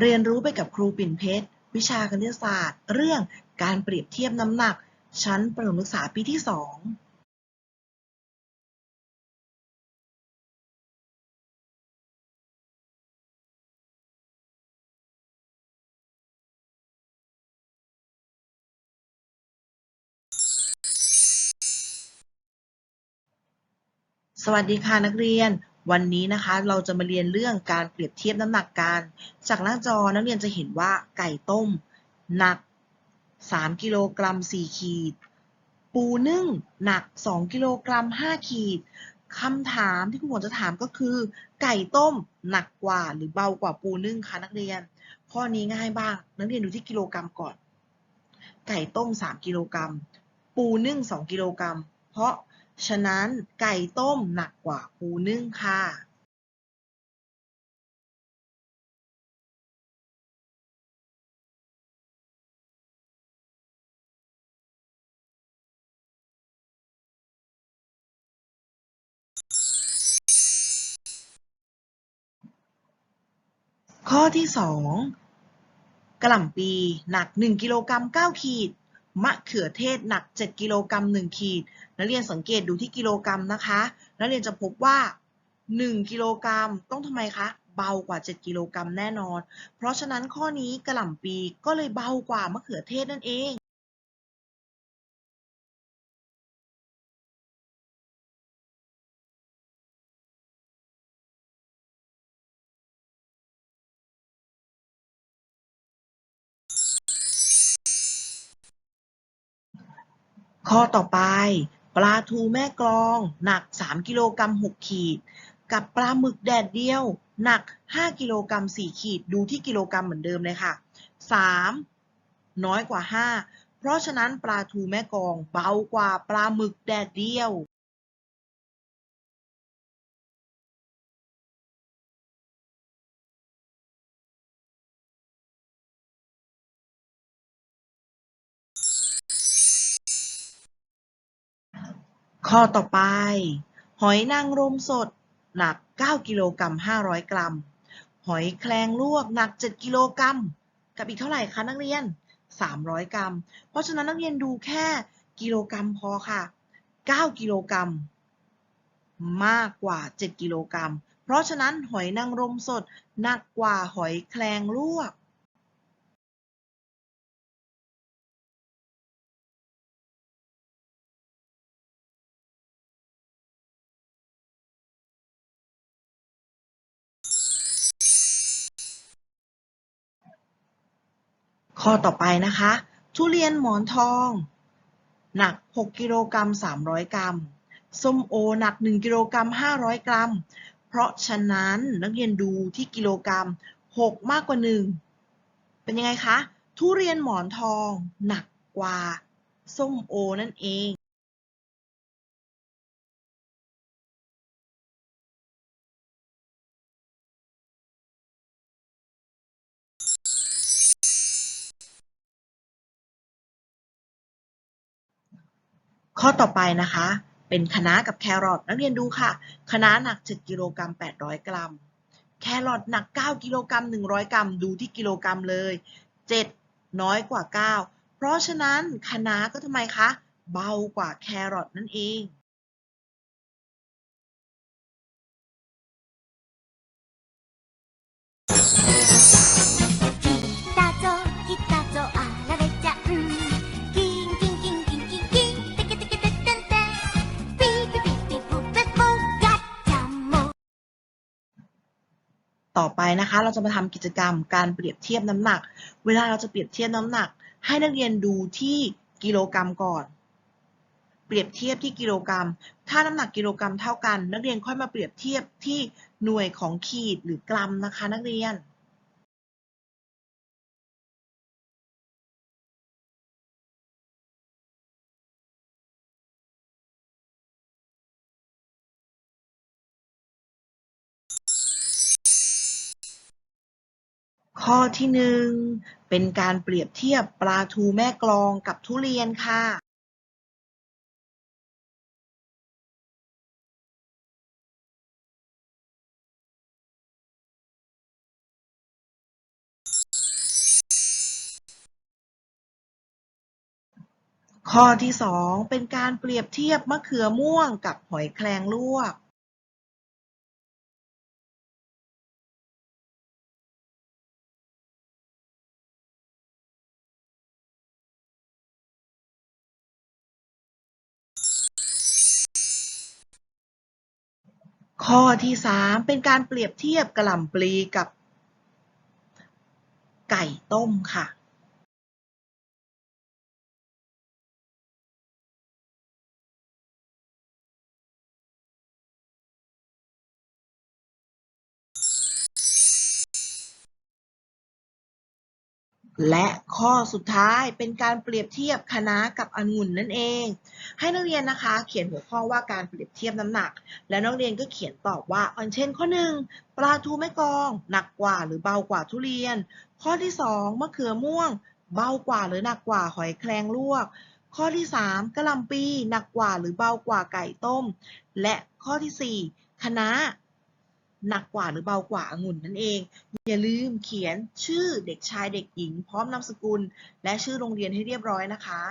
เรียนรู้ไปกับครูปิ่นเพชร วิชาคณิตศาสตร์ เรื่องการเปรียบเทียบน้ำหนัก ชั้นประถมศึกษาปีที่ 2สวัสดีค่ะนักเรียน วันนี้นะคะเราจะมาเรียนเรื่องการเปรียบเทียบน้ำหนักกัน จากหน้าจอนักเรียนจะเห็นว่าไก่ต้ม หนัก 3 กิโลกรัม 4 ขีด ปูนึ่งหนัก 2 กิโลกรัม 5 ขีดคำถามที่คุณหมอจะถามก็คือ ไก่ต้มหนักกว่าหรือเบากว่าปูนึ่งคะนักเรียน ข้อนี้ง่ายบ้าง นักเรียนดูที่กิโลกรัมก่อน ไก่ต้ม 3 กิโลกรัม ปูนึ่ง 2 กิโลกรัม เพราะ ฉะนั้นไก่ต้มหนักกว่าปูนึ่งค่ะข้อที่ 2 กระหล่ำปีหนัก 1กิโลกรัม9ขีด มะเขือเทศหนัก 7 กิโลกรัม1ขีด นักเรียนสังเกตดูที่กิโลกรัมนะคะ นักเรียนจะพบว่า 1 กิโลกรัมต้องทำไมคะ เบากว่า 7 กิโลกรัมแน่นอน เพราะฉะนั้นข้อนี้กระหล่ำปีก็เลยเบากว่ามะเขือเทศนั่นเอง ข้อต่อไป ปลาทูแม่กลอง หนัก 3 กิโลกรัม6ขีด กับปลาหมึกแดดเดียว หนัก 5 กิโลกรัม4ขีด ดูที่กิโลกรัมเหมือนเดิมเลยค่ะ 3 น้อยกว่า 5 เพราะฉะนั้นปลาทูแม่กลองเบากว่าปลาหมึกแดดเดียว ข้อต่อไป หอยนางรมสด หนัก 9 กิโลกรัม 500 กรัม หอยแครงลวกหนัก 7 กิโลกรัม กับอีกเท่าไหร่คะนักเรียน 300 กรัม เพราะฉะนั้นนักเรียนดูแค่กิโลกรัมพอค่ะ 9 กิโลกรัม มากกว่า 7 กิโลกรัม เพราะฉะนั้นหอยนางรมสดหนักกว่าหอยแครงลวก ข้อต่อไปนะคะ ทุเรียนหมอนทอง หนัก 6 กิโลกรัม 300 กรัม ส้มโอหนัก 1 กิโลกรัม 500 กรัม เพราะฉะนั้นนักเรียนดูที่กิโลกรัม 6 มากกว่า 1 เป็นยังไงคะ ทุเรียนหมอนทองหนักกว่า ส้มโอนั่นเอง ข้อต่อไปนะคะ เป็นคะน้ากับแครอทนักเรียนดูค่ะ คะน้าหนัก 7กิโลกรัม800 กรัม แครอทหนัก 9กิโลกรัม100 กรัม ดูที่กิโลกรัมเลย 7 น้อยกว่า 9 เพราะฉะนั้นคะน้าก็ทำไมคะ เบากว่าแครอทนั่นเอง ต่อไปนะคะ เราจะมาทำกิจกรรมการเปรียบเทียบน้ำหนัก เวลาเราจะเปรียบเทียบน้ำหนัก ให้นักเรียนดูที่กิโลกรัมก่อน เปรียบเทียบที่กิโลกรัม ถ้าน้ำหนักกิโลกรัมเท่ากัน นักเรียนค่อยมาเปรียบเทียบที่หน่วยของขีดหรือกรัมนะคะ นักเรียน ข้อที่หนึ่งเป็นการเปรียบเทียบปลาทูแม่กลองกับทุเรียนค่ะ ข้อที่สองเป็นการเปรียบเทียบมะเขือม่วงกับหอยแครงลวก ข้อที่สามเป็นการเปรียบเทียบกระหล่ำปลีกับไก่ต้มค่ะ และข้อสุดท้ายเป็นการเปรียบเทียบคะน้ากับองุ่นนั่นเอง ให้นักเรียนนะคะ เขียนหัวข้อว่าการเปรียบเทียบน้ำหนัก แล้วนักเรียนก็เขียนตอบว่าอันเช่น ข้อหนึ่งปลาทูแม่กอง หนักกว่าหรือเบากว่าทุเรียน ข้อที่สองมะเขือม่วง เบากว่าหรือหนักกว่าหอยแครงลวก ข้อที่สามกะลำปีหนักกว่าหรือเบากว่าไก่ต้ม และข้อที่สี่คะน้า หนักกว่าหรือเบากว่าองุ่นนั่นเอง อย่าลืมเขียนชื่อเด็กชายเด็กหญิง พร้อมนามสกุล และชื่อโรงเรียนให้เรียบร้อยนะคะ